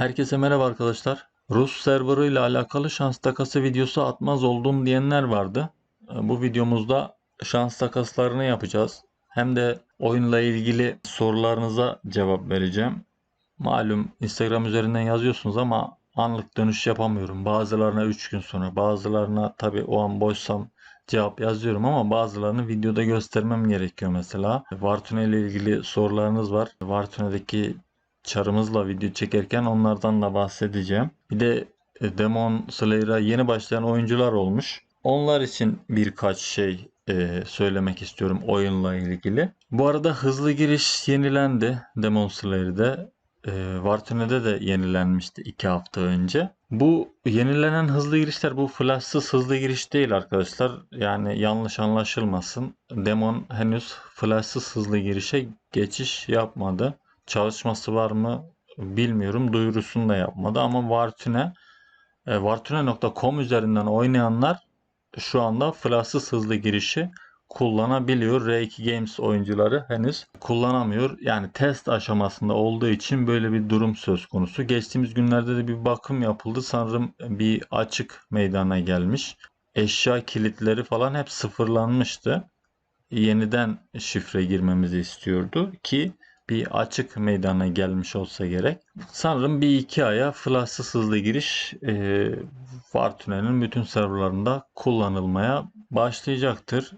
Herkese merhaba arkadaşlar. Rus serverı ile alakalı şans takası videosu atmaz oldum diyenler vardı. Ee, Bu videomuzda şans takaslarını yapacağız. Hem de oyunla ilgili sorularınıza cevap vereceğim. Malum Instagram üzerinden yazıyorsunuz ama anlık dönüş yapamıyorum. Bazılarına 3 gün sonra, bazılarına tabii o an boşsam cevap yazıyorum ama bazılarını videoda göstermem gerekiyor mesela. Vartune ile ilgili sorularınız var. Vartune'deki çarımızla video çekerken onlardan da bahsedeceğim. Bir de e, Demon Slayer'a yeni başlayan oyuncular olmuş. Onlar için birkaç şey e, söylemek istiyorum oyunla ilgili. Bu arada hızlı giriş yenilendi Demon Slayer'de. E, Vartune'de de yenilenmişti 2 hafta önce. Bu yenilenen hızlı girişler bu flashsız hızlı giriş değil arkadaşlar. Yani yanlış anlaşılmasın. Demon henüz flashsız hızlı girişe geçiş yapmadı. Çalışması var mı bilmiyorum. Duyurusunu da yapmadı ama Vartune e, Vartune.com üzerinden oynayanlar şu anda flashsız hızlı girişi kullanabiliyor. R2 Games oyuncuları henüz kullanamıyor. Yani test aşamasında olduğu için böyle bir durum söz konusu. Geçtiğimiz günlerde de bir bakım yapıldı. Sanırım bir açık meydana gelmiş. Eşya kilitleri falan hep sıfırlanmıştı. Yeniden şifre girmemizi istiyordu ki bir açık meydana gelmiş olsa gerek. Sanırım bir iki aya flashsız hızlı giriş e, Vartune'nin bütün serverlarında kullanılmaya başlayacaktır.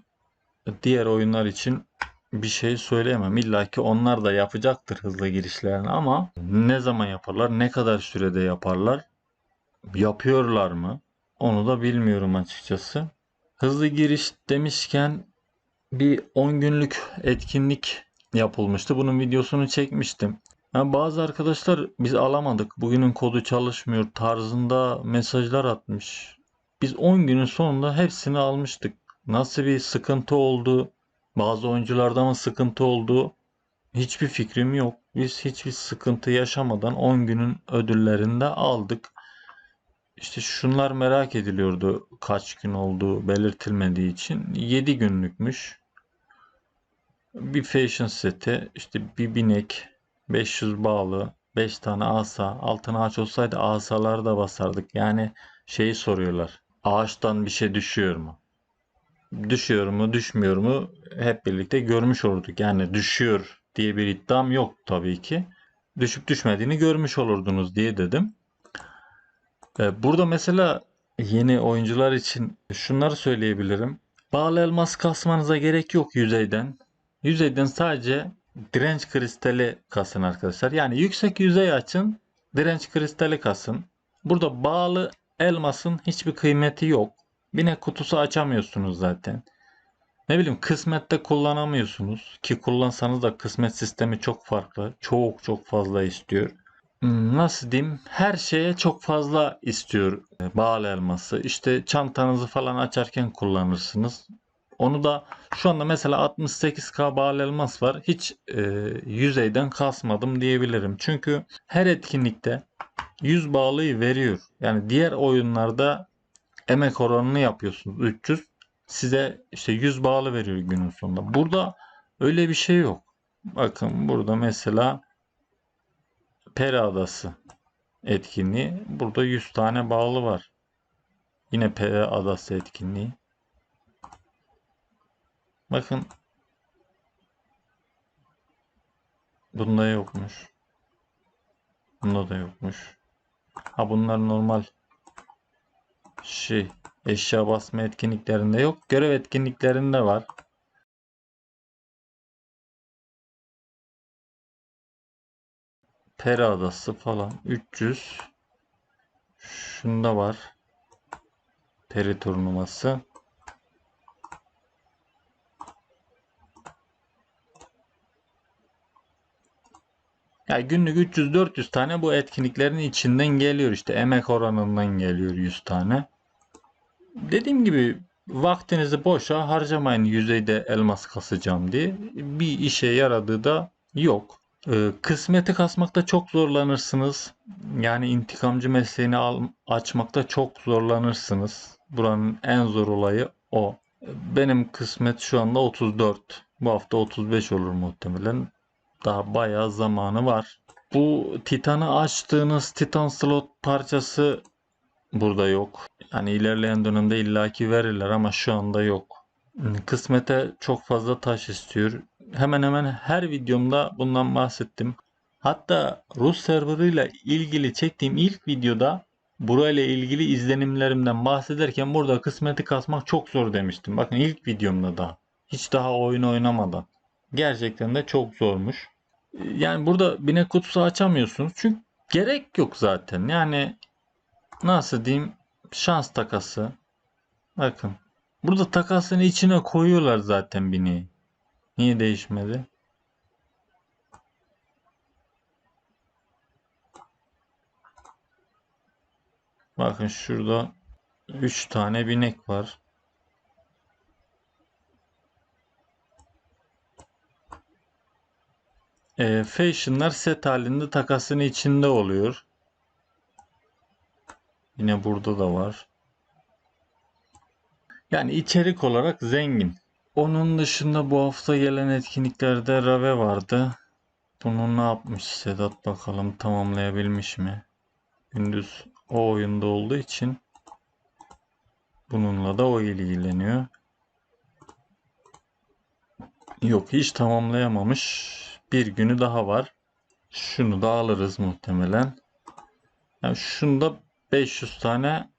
Diğer oyunlar için bir şey söyleyemem. İlla ki onlar da yapacaktır hızlı girişlerini ama ne zaman yaparlar, ne kadar sürede yaparlar, yapıyorlar mı? Onu da bilmiyorum açıkçası. Hızlı giriş demişken bir 10 günlük etkinlik yapılmıştı. Bunun videosunu çekmiştim. Yani bazı arkadaşlar biz alamadık. Bugünün kodu çalışmıyor tarzında mesajlar atmış. Biz 10 günün sonunda hepsini almıştık. Nasıl bir sıkıntı oldu? Bazı oyuncularda mı sıkıntı oldu? Hiçbir fikrim yok. Biz hiçbir sıkıntı yaşamadan 10 günün ödüllerini de aldık. İşte şunlar merak ediliyordu kaç gün olduğu belirtilmediği için. 7 günlükmüş. Bir fashion seti, işte bir binek, 500 bağlı, 5 tane asa. Altın ağaç olsaydı asaları da basardık. Yani şeyi soruyorlar. Ağaçtan bir şey düşüyor mu? Düşüyor mu, düşmüyor mu? Hep birlikte görmüş olurduk. Yani düşüyor diye bir iddiam yok tabii ki. Düşüp düşmediğini görmüş olurdunuz diye dedim. Ee, Burada mesela yeni oyuncular için şunları söyleyebilirim. Bağlı elmas kasmanıza gerek yok yüzeyden. Yüzeyden sadece direnç kristali kasın arkadaşlar. Yani yüksek yüzey açın, direnç kristali kasın. Burada bağlı elmasın hiçbir kıymeti yok. Binek kutusu açamıyorsunuz zaten. Ne bileyim kısmette kullanamıyorsunuz ki kullansanız da kısmet sistemi çok farklı. Çok çok fazla istiyor. Hmm, Nasıl diyeyim? Her şeye çok fazla istiyor e, bağlı elması. İşte çantanızı falan açarken kullanırsınız. Onu da şu anda mesela 68k bağlı elmas var. Hiç e, yüzeyden kasmadım diyebilirim. Çünkü her etkinlikte 100 bağlıyı veriyor. Yani diğer oyunlarda emek oranını yapıyorsunuz 300. Size işte 100 bağlı veriyor günün sonunda. Burada öyle bir şey yok. Bakın burada mesela Peri Adası etkinliği. Burada 100 tane bağlı var. Yine Peri Adası etkinliği. Bakın bunda yokmuş. Bunda da yokmuş. Ha bunlar normal şey eşya basma etkinliklerinde yok. Görev etkinliklerinde var. Peri Adası falan 300 Şunda var. Peri turnuvası. Ya günlük 300-400 tane bu etkinliklerin içinden geliyor işte emek oranından geliyor 100 tane. Dediğim gibi vaktinizi boşa harcamayın yüzeyde elmas kasacağım diye. Bir işe yaradığı da yok. Ee, kısmeti kasmakta çok zorlanırsınız. Yani intikamcı mesleğini açmakta çok zorlanırsınız. Buranın en zor olayı o. Benim kısmet şu anda 34. Bu hafta 35 olur muhtemelen. Daha bayağı zamanı var. Bu Titan'ı açtığınız Titan slot parçası burada yok. Yani ilerleyen dönemde illaki verirler ama şu anda yok. Kısmete çok fazla taş istiyor. Hemen hemen her videomda bundan bahsettim. Hatta Rus serverıyla ilgili çektiğim ilk videoda burayla ilgili izlenimlerimden bahsederken burada kısmeti kasmak çok zor demiştim. Bakın ilk videomda da. Hiç daha oyun oynamadan. Gerçekten de çok zormuş. Yani burada binek kutusu açamıyorsunuz. Çünkü gerek yok zaten. Yani nasıl diyeyim şans takası. Bakın. Burada takasın içine koyuyorlar zaten bineği. Niye değişmedi? Bakın şurada 3 tane binek var. E, fashion'lar set halinde takasın içinde oluyor. Yine burada da var. Yani içerik olarak zengin. Onun dışında bu hafta gelen etkinliklerde Rave vardı. Bunu ne yapmış Sedat bakalım tamamlayabilmiş mi? Gündüz o oyunda olduğu için bununla da o ilgileniyor. Yok hiç tamamlayamamış. Bir günü daha var. Şunu da alırız muhtemelen. Yani şunda 500 tane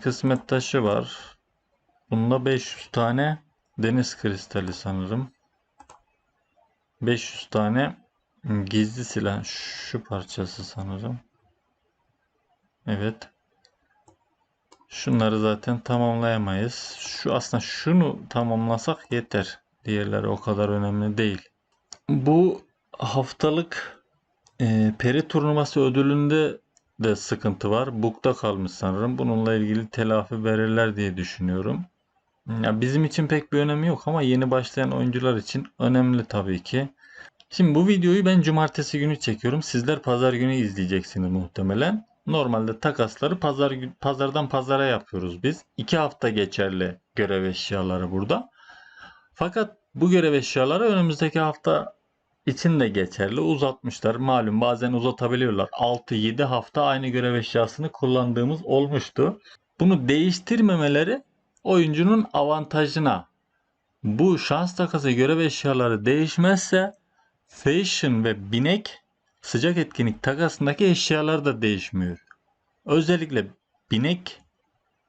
kısmet taşı var. Bunda 500 tane deniz kristali sanırım. 500 tane gizli silah şu parçası sanırım. Evet. Şunları zaten tamamlayamayız. Şu aslında şunu tamamlasak yeter. Diğerleri o kadar önemli değil. Bu haftalık e, peri turnuvası ödülünde de sıkıntı var. Bukta kalmış sanırım. Bununla ilgili telafi verirler diye düşünüyorum. Ya bizim için pek bir önemi yok ama yeni başlayan oyuncular için önemli tabii ki. Şimdi bu videoyu ben cumartesi günü çekiyorum. Sizler pazar günü izleyeceksiniz muhtemelen. Normalde takasları pazar pazardan pazara yapıyoruz biz. İki hafta geçerli görev eşyaları burada. Fakat bu görev eşyaları önümüzdeki hafta için de geçerli. Uzatmışlar. Malum bazen uzatabiliyorlar. 6-7 hafta aynı görev eşyasını kullandığımız olmuştu. Bunu değiştirmemeleri oyuncunun avantajına. Bu şans takası görev eşyaları değişmezse Fashion ve Binek sıcak etkinlik takasındaki eşyalar da değişmiyor. Özellikle Binek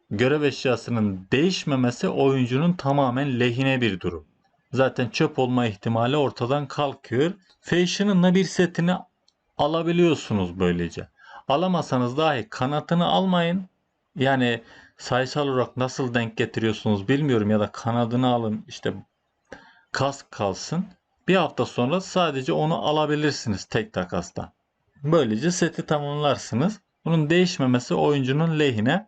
görev eşyasının değişmemesi oyuncunun tamamen lehine bir durum. Zaten çöp olma ihtimali ortadan kalkıyor. Fashion'ın bir setini alabiliyorsunuz böylece. Alamasanız dahi kanatını almayın. Yani sayısal olarak nasıl denk getiriyorsunuz bilmiyorum ya da kanadını alın işte kask kalsın. Bir hafta sonra sadece onu alabilirsiniz tek takasla. Böylece seti tamamlarsınız. Bunun değişmemesi oyuncunun lehine.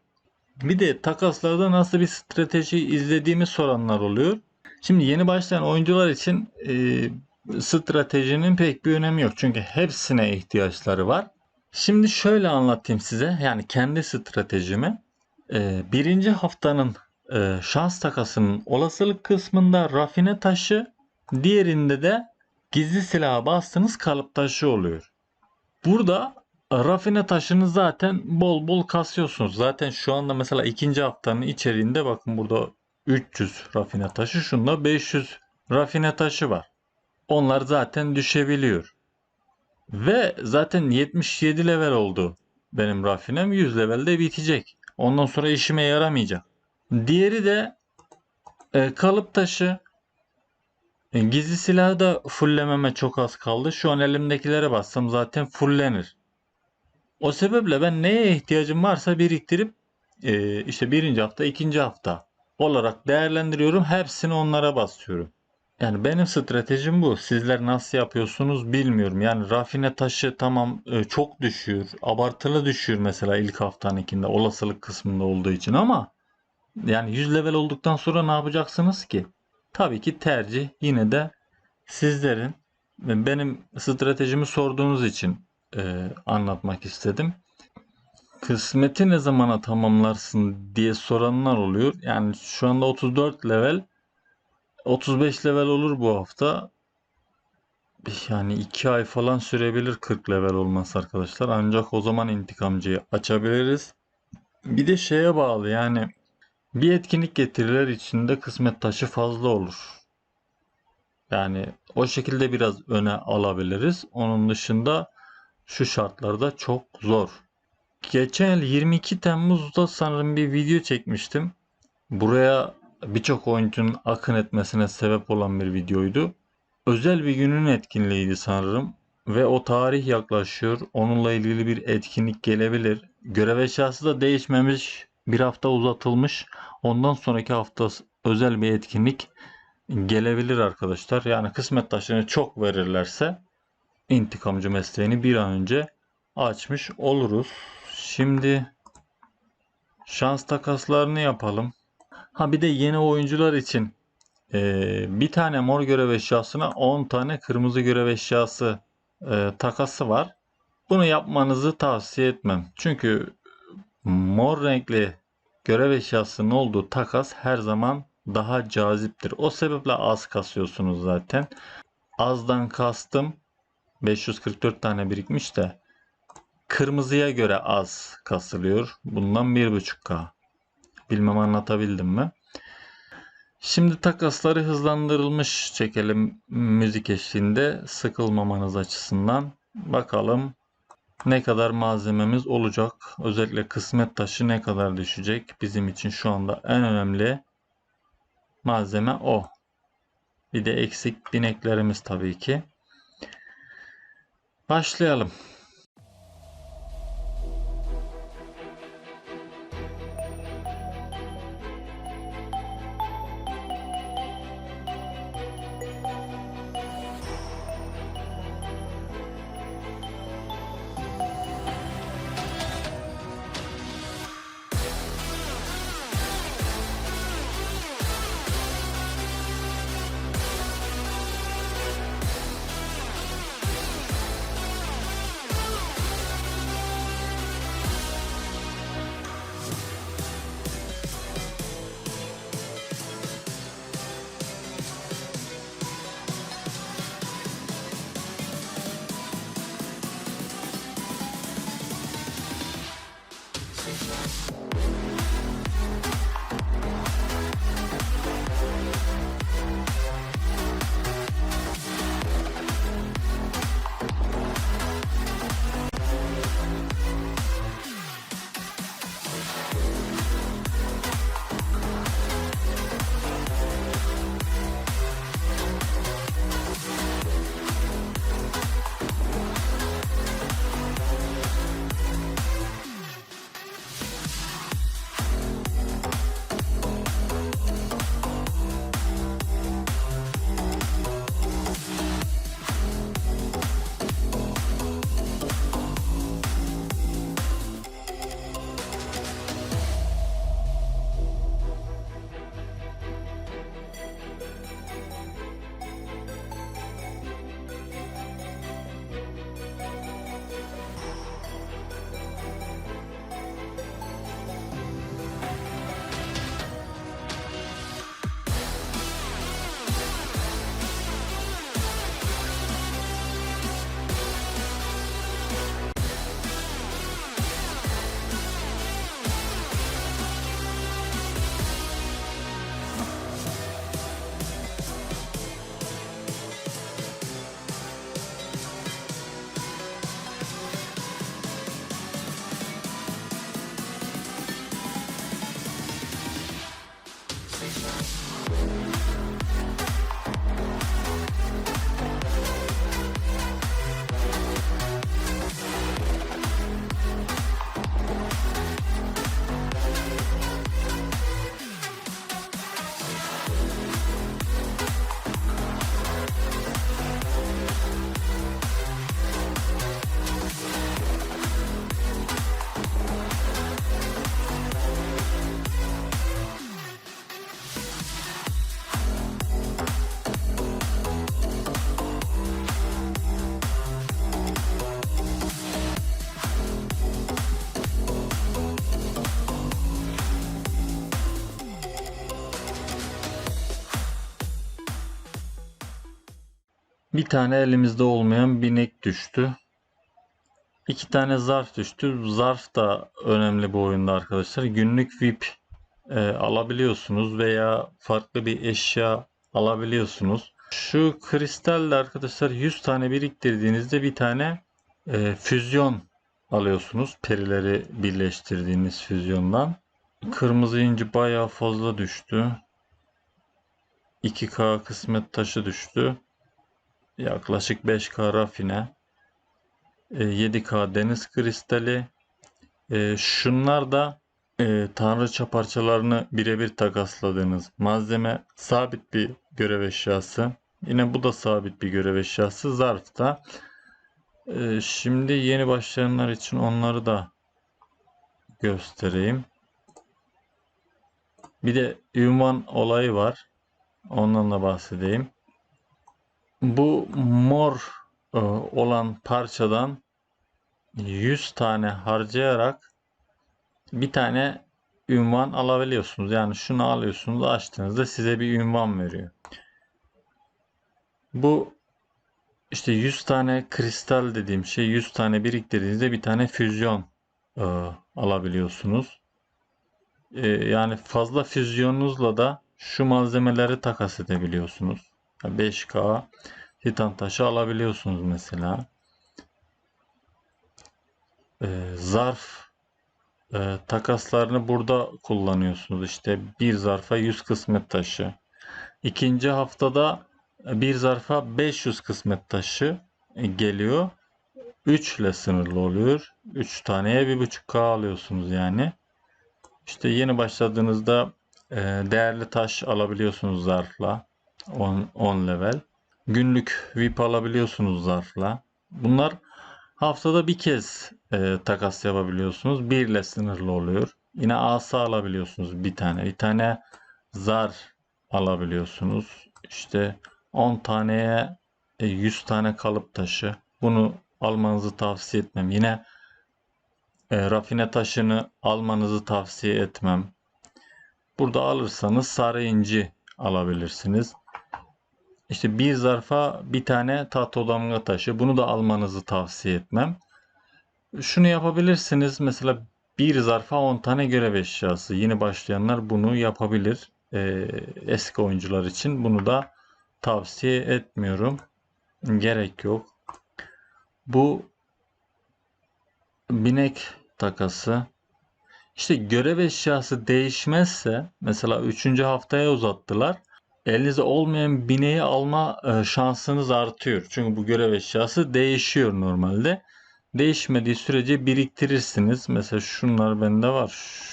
Bir de takaslarda nasıl bir strateji izlediğimi soranlar oluyor. Şimdi yeni başlayan oyuncular için e, stratejinin pek bir önemi yok. Çünkü hepsine ihtiyaçları var. Şimdi şöyle anlatayım size. Yani kendi stratejimi. E, birinci haftanın e, şans takasının olasılık kısmında rafine taşı, diğerinde de gizli silaha bastığınız kalıp taşı oluyor. Burada rafine taşını zaten bol bol kasıyorsunuz. Zaten şu anda mesela ikinci haftanın içeriğinde bakın burada 300 rafine taşı. Şunda 500 rafine taşı var. Onlar zaten düşebiliyor. Ve zaten 77 level oldu. Benim rafinem 100 levelde bitecek. Ondan sonra işime yaramayacak. Diğeri de e, kalıp taşı. E, gizli silahı da fulllememe çok az kaldı. Şu an elimdekilere bassam zaten fullenir. O sebeple ben neye ihtiyacım varsa biriktirip e, işte birinci hafta, ikinci hafta olarak değerlendiriyorum. Hepsini onlara basıyorum. Yani benim stratejim bu. Sizler nasıl yapıyorsunuz bilmiyorum. Yani rafine taşı tamam e, çok düşüyor. Abartılı düşüyor mesela ilk haftanın ikinde olasılık kısmında olduğu için ama yani 100 level olduktan sonra ne yapacaksınız ki? Tabii ki tercih yine de sizlerin benim stratejimi sorduğunuz için e, anlatmak istedim. Kısmeti ne zamana tamamlarsın diye soranlar oluyor. Yani şu anda 34 level 35 level olur bu hafta. yani 2 ay falan sürebilir 40 level olması arkadaşlar. Ancak o zaman intikamcıyı açabiliriz. Bir de şeye bağlı yani bir etkinlik getiriler içinde kısmet taşı fazla olur. Yani o şekilde biraz öne alabiliriz. Onun dışında şu şartlarda çok zor. Geçen yıl 22 Temmuz'da sanırım bir video çekmiştim. Buraya birçok oyuncunun akın etmesine sebep olan bir videoydu. Özel bir günün etkinliğiydi sanırım ve o tarih yaklaşıyor. Onunla ilgili bir etkinlik gelebilir. Görev eşyası da değişmemiş. Bir hafta uzatılmış. Ondan sonraki hafta özel bir etkinlik gelebilir arkadaşlar. Yani kısmet taşını çok verirlerse intikamcı mesleğini bir an önce açmış oluruz. Şimdi şans takaslarını yapalım. Ha bir de yeni oyuncular için eee, bir tane mor görev eşyasına 10 tane kırmızı görev eşyası eee, takası var. Bunu yapmanızı tavsiye etmem. Çünkü mor renkli görev eşyasının olduğu takas her zaman daha caziptir. O sebeple az kasıyorsunuz zaten. Azdan kastım 544 tane birikmiş de kırmızıya göre az kasılıyor. Bundan 1.5K. Bilmem anlatabildim mi? Şimdi takasları hızlandırılmış çekelim müzik eşliğinde sıkılmamanız açısından. Bakalım ne kadar malzememiz olacak. Özellikle kısmet taşı ne kadar düşecek. Bizim için şu anda en önemli malzeme o. Bir de eksik bineklerimiz tabii ki. Başlayalım. Bir tane elimizde olmayan binek düştü. İki tane zarf düştü. Zarf da önemli bu oyunda arkadaşlar. Günlük VIP e, alabiliyorsunuz veya farklı bir eşya alabiliyorsunuz. Şu kristalle arkadaşlar 100 tane biriktirdiğinizde bir tane e, füzyon alıyorsunuz. Perileri birleştirdiğiniz füzyondan. Kırmızı inci bayağı fazla düştü. 2K kısmet taşı düştü. Yaklaşık 5K rafine. E, 7K deniz kristali. E, şunlar da e, tanrıça parçalarını birebir takasladığınız malzeme sabit bir görev eşyası. Yine bu da sabit bir görev eşyası. Zarfta. E, şimdi yeni başlayanlar için onları da göstereyim. Bir de ünvan olayı var. Ondan da bahsedeyim. Bu mor e, olan parçadan 100 tane harcayarak bir tane ünvan alabiliyorsunuz. Yani şunu alıyorsunuz açtığınızda size bir ünvan veriyor. Bu işte 100 tane kristal dediğim şey 100 tane biriktirdiğinizde bir tane füzyon e, alabiliyorsunuz. E, yani fazla füzyonunuzla da şu malzemeleri takas edebiliyorsunuz. 5K titan taşı alabiliyorsunuz mesela. E, zarf e, takaslarını burada kullanıyorsunuz. İşte bir zarfa 100 kısmet taşı. İkinci haftada bir zarfa 500 kısmet taşı geliyor. 3 ile sınırlı oluyor. 3 taneye 1.5K alıyorsunuz yani. İşte yeni başladığınızda e, değerli taş alabiliyorsunuz zarfla. 10, 10 level. Günlük VIP alabiliyorsunuz zarfla. Bunlar haftada bir kez e, takas yapabiliyorsunuz. 1 ile sınırlı oluyor. Yine asa alabiliyorsunuz bir tane. Bir tane zar alabiliyorsunuz. İşte 10 taneye 100 tane kalıp taşı. Bunu almanızı tavsiye etmem. Yine e, rafine taşını almanızı tavsiye etmem. Burada alırsanız sarı inci alabilirsiniz. İşte bir zarfa bir tane tahta damga taşı. Bunu da almanızı tavsiye etmem. Şunu yapabilirsiniz. Mesela bir zarfa 10 tane görev eşyası. Yeni başlayanlar bunu yapabilir. Ee, eski oyuncular için bunu da tavsiye etmiyorum. Gerek yok. Bu binek takası. İşte görev eşyası değişmezse mesela 3. haftaya uzattılar. Elinizde olmayan bineği alma e, şansınız artıyor. Çünkü bu görev eşyası değişiyor normalde. Değişmediği sürece biriktirirsiniz. Mesela şunlar bende var.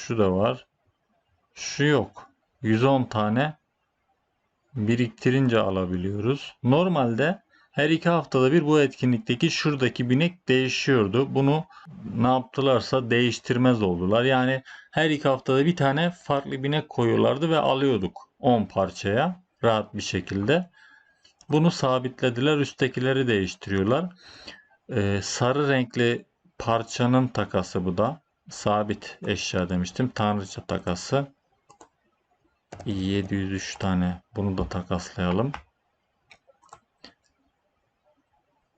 Şu da var. Şu yok. 110 tane biriktirince alabiliyoruz. Normalde her iki haftada bir bu etkinlikteki şuradaki binek değişiyordu. Bunu ne yaptılarsa değiştirmez oldular. Yani her iki haftada bir tane farklı binek koyuyorlardı ve alıyorduk 10 parçaya rahat bir şekilde. Bunu sabitlediler. Üsttekileri değiştiriyorlar. Ee, sarı renkli parçanın takası bu da. Sabit eşya demiştim. Tanrıça takası. 703 tane. Bunu da takaslayalım.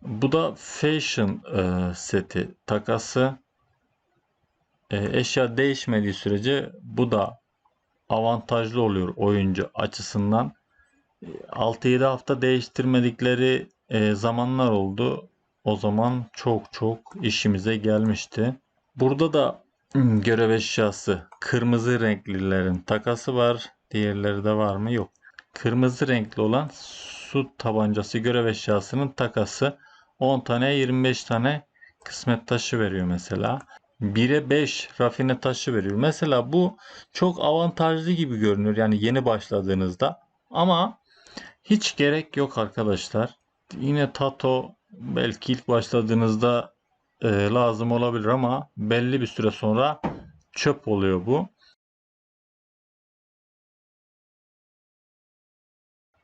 Bu da fashion e, seti takası. E, eşya değişmediği sürece bu da avantajlı oluyor oyuncu açısından. 6-7 hafta değiştirmedikleri e, zamanlar oldu. O zaman çok çok işimize gelmişti. Burada da hmm, görev eşyası kırmızı renklilerin takası var. Diğerleri de var mı? Yok. Kırmızı renkli olan su tabancası görev eşyasının takası 10 tane 25 tane kısmet taşı veriyor mesela. 1'e 5 rafine taşı veriyor. Mesela bu çok avantajlı gibi görünür yani yeni başladığınızda. Ama hiç gerek yok arkadaşlar. Yine Tato belki ilk başladığınızda e, lazım olabilir ama belli bir süre sonra çöp oluyor bu.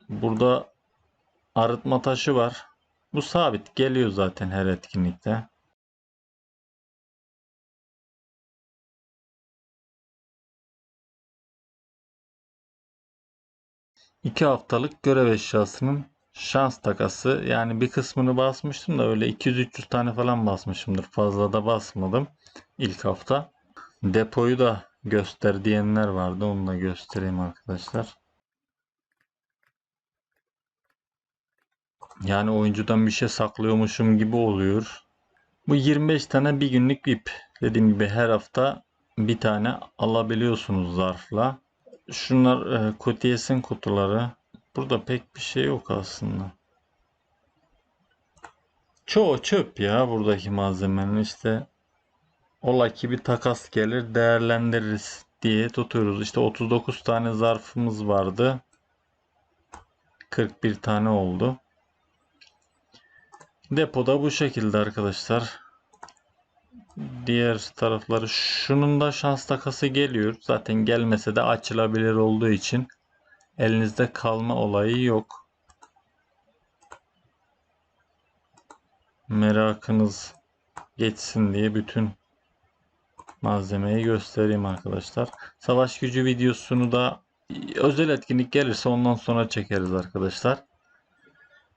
Burada arıtma taşı var. Bu sabit geliyor zaten her etkinlikte. İki haftalık görev eşyasının şans takası yani bir kısmını basmıştım da öyle 200-300 tane falan basmışımdır. Fazla da basmadım ilk hafta. Depoyu da göster diyenler vardı. Onu da göstereyim arkadaşlar. Yani oyuncudan bir şey saklıyormuşum gibi oluyor. Bu 25 tane bir günlük ip. Dediğim gibi her hafta bir tane alabiliyorsunuz zarfla. Şunlar e, kutuları. Burada pek bir şey yok aslında. Çoğu çöp ya buradaki malzemenin işte ola ki bir takas gelir değerlendiririz diye tutuyoruz. İşte 39 tane zarfımız vardı. 41 tane oldu. Depoda bu şekilde arkadaşlar. Diğer tarafları şunun da şans takası geliyor. Zaten gelmese de açılabilir olduğu için elinizde kalma olayı yok. Merakınız geçsin diye bütün malzemeyi göstereyim arkadaşlar. Savaş gücü videosunu da özel etkinlik gelirse ondan sonra çekeriz arkadaşlar.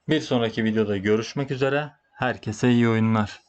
Bir sonraki videoda görüşmek üzere. Herkese iyi oyunlar.